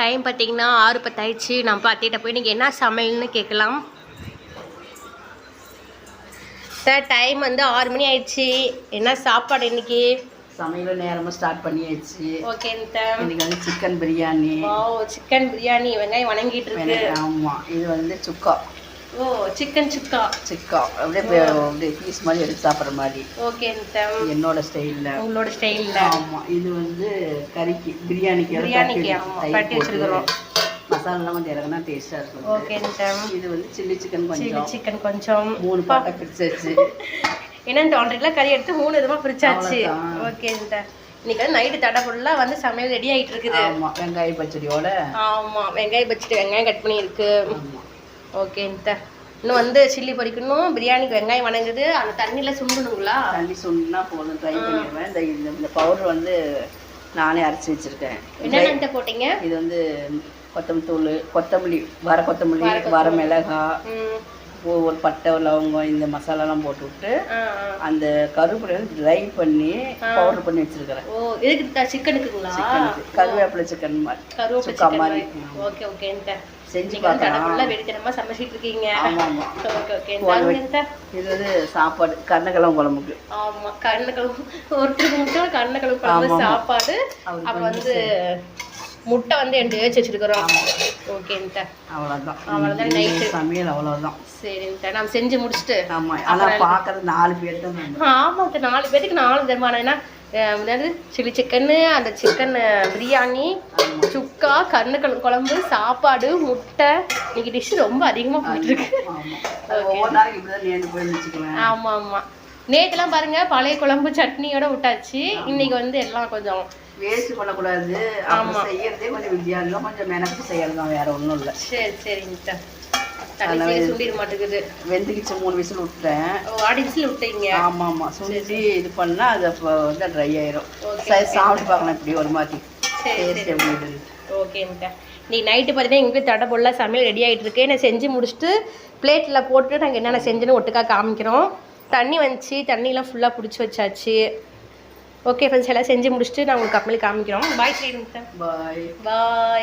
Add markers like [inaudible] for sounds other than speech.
Time பார்த்தீங்கன்னா ஆறு பத்தாயிடுச்சு. நான் பாத்திட்ட போய் நீங்கள் என்ன சமையல்னு கேட்கலாம்? சார் டைம் வந்து ஆறு மணி ஆயிடுச்சு. என்ன சாப்பாடு இன்னைக்கு? சமையல் நேரமாக ஸ்டார்ட் பண்ணியாச்சு. ஓகே இன்னைக்கு வந்து சிக்கன் பிரியாணி ஓ சிக்கன் பிரியாணி வெங்காயம் வணங்கிட்டு இருக்கு. ஆமாம் இது வந்து சுக்கா. ஓ சிக்கன் சுக்கா. சிக்கா. அப்படியே அப்படியே பீஸ் மாதிரி எடுத்து சாப்பிட்ற மாதிரி. ஓகே என்னோட ஸ்டைலில் உங்களோட ஸ்டைலில் ஆமாம் இது வந்து கறிக்கு பிரியாணிக்கு பிரியாணிக்கு போட்டு வச்சிருக்கிறோம். மசாலாலாம் கொஞ்சம் இறங்கினா டேஸ்ட்டாக இருக்கும். ஓகே இது வந்து சில்லி சிக்கன் சில்லி கொஞ்சம் சிக்கன் கொஞ்சம். மூணு பாட்டை பிரிச்சாச்சு. [laughs] என்னன்னு ஒன்றரை கிலோ கறி எடுத்து மூணு விதமாக பிரிச்சாச்சு. ஓகே இன்னைக்கு வந்து நைட்டு தடை ஃபுல்லாக வந்து சமையல் ரெடி ஆகிட்டு இருக்குது ஆமாம் வெங்காய பச்சடியோட. ஆமாம் வெங்காயம் வச்சுட்டு வெங்காயம் கட் பண்ணியிருக்கு. ஓகே இன்னும் வந்து சில்லி பொரிக்கணும் பிரியாணிக்கு வெங்காயம் வணங்குது. அந்த தண்ணியில் சுண்டணுங்களா? தண்ணி சொன்னா போதும் ட்ரை பண்ணிடுவேன். இந்த இந்த- பவுடர் வந்து நானே அரைச்சி வச்சிருக்கேன். என்னென்ன போட்டீங்க? இது வந்து கொத்தமல்லி தூள் கொத்தமல்லி வர கொத்தமல்லி வர மிளகாய். ஒரு பட்டை லவங்கம் இந்த மசாலாலாம் போட்டு விட்டு. அந்த கருவேப்பிலை வந்து ட்ரை பண்ணி பவுடர் பண்ணி வச்சிருக்கிறேன். ஓ இதுக்கு சிக்கனுக்குங்களா? சிக்கனுக்கு. கருவேப்பிலை சிக்கன் மாதிரி கருவேப்பிலை மாதிரி ஓகே ஓகே செஞ்சு பார்க்கலாம் ஃபுல்லாக வெடித்தனமாக சமைச்சிட்டு இருக்கீங்க. ஆமாம். ஓகே ஓகே இது வந்து சாப்பாடு கருணக்கிழங்கு குழம்புக்கு. ஆமா கருணக்கிழங்கு ஒருத்தருக்கு மட்டும் கருணக்கிழங்கு குழம்பு ஆமா, ஆமா. சாப்பாடு அப்புறம் வந்து முட்டை வந்து ரெண்டு வேச்சு வச்சிருக்கிறோம். ஓகேன்ட்ட அவ்வளோதான் night. சமையல் அவ்வளோதான் சரின்ட்ட நம்ம செஞ்சு முடிச்சுட்டு ஆமாம் ஆனால் பார்க்கறது நாலு பேர் தான். ஆமா இந்த நாலு பேத்துக்கு நாலு தருமானம் ஏன்னா அதாவது சில்லி சிக்கன்னு அந்த சிக்கன் பிரியாணி சுக்கா கருணக்கிழங்கு குழம்பு சாப்பாடு முட்டை. இன்னைக்கு டிஷ் ரொம்ப அதிகமா போயிட்டு இருக்கு. ஆமாம் நேத்துலாம் பாருங்க பழைய குழம்பு சட்னியோட விட்டாச்சு. இன்னைக்கு வந்து எல்லாம் கொஞ்சம் வேஸ்ட் பண்ணக்கூடாது. அப்படி செய்யறதே கொஞ்சம் வித்தியாசம் கொஞ்சம் மெனக்கு செய்யறது தான் வேற ஒன்றும் இல்லை. சரி சரிங்க வெந்துக்கிச்சு மூணு விசில் விட்டேன் ஓ ஆடியன்ஸ்ல விட்டீங்க? ஆமாம். ஆமாம் சுண்டி இது பண்ணால் அது வந்து ட்ரை ஆயிரும். சரி சாப்பிட்டு பார்க்கலாம் இப்படி ஒரு மாதிரி. சரி டேஸ்ட் எப்படி இருக்குது ஓகேங்க நீ நைட்டு பார்த்தீங்கன்னா எங்கள் வீட்டு தடை பொருளாக சமையல் ரெடி ஆகிட்டு இருக்கு. நான் செஞ்சு முடிச்சுட்டு பிளேட்டில் போட்டு நாங்கள் என்னென்ன செஞ்சுன்னு ஒட்டுக்கா காமிக்கிறோம். தண்ணி வந்துச்சு. தண்ணியெலாம் ஃபுல்லாக பிடிச்சி வச்சாச்சு. ஓகே ஃப்ரெண்ட்ஸ் எல்லாம் செஞ்சு முடிச்சுட்டு நான் உங்களுக்கு அப்புறமே காமிக்கிறோம். பாய் சரிங்க பாய் பாய்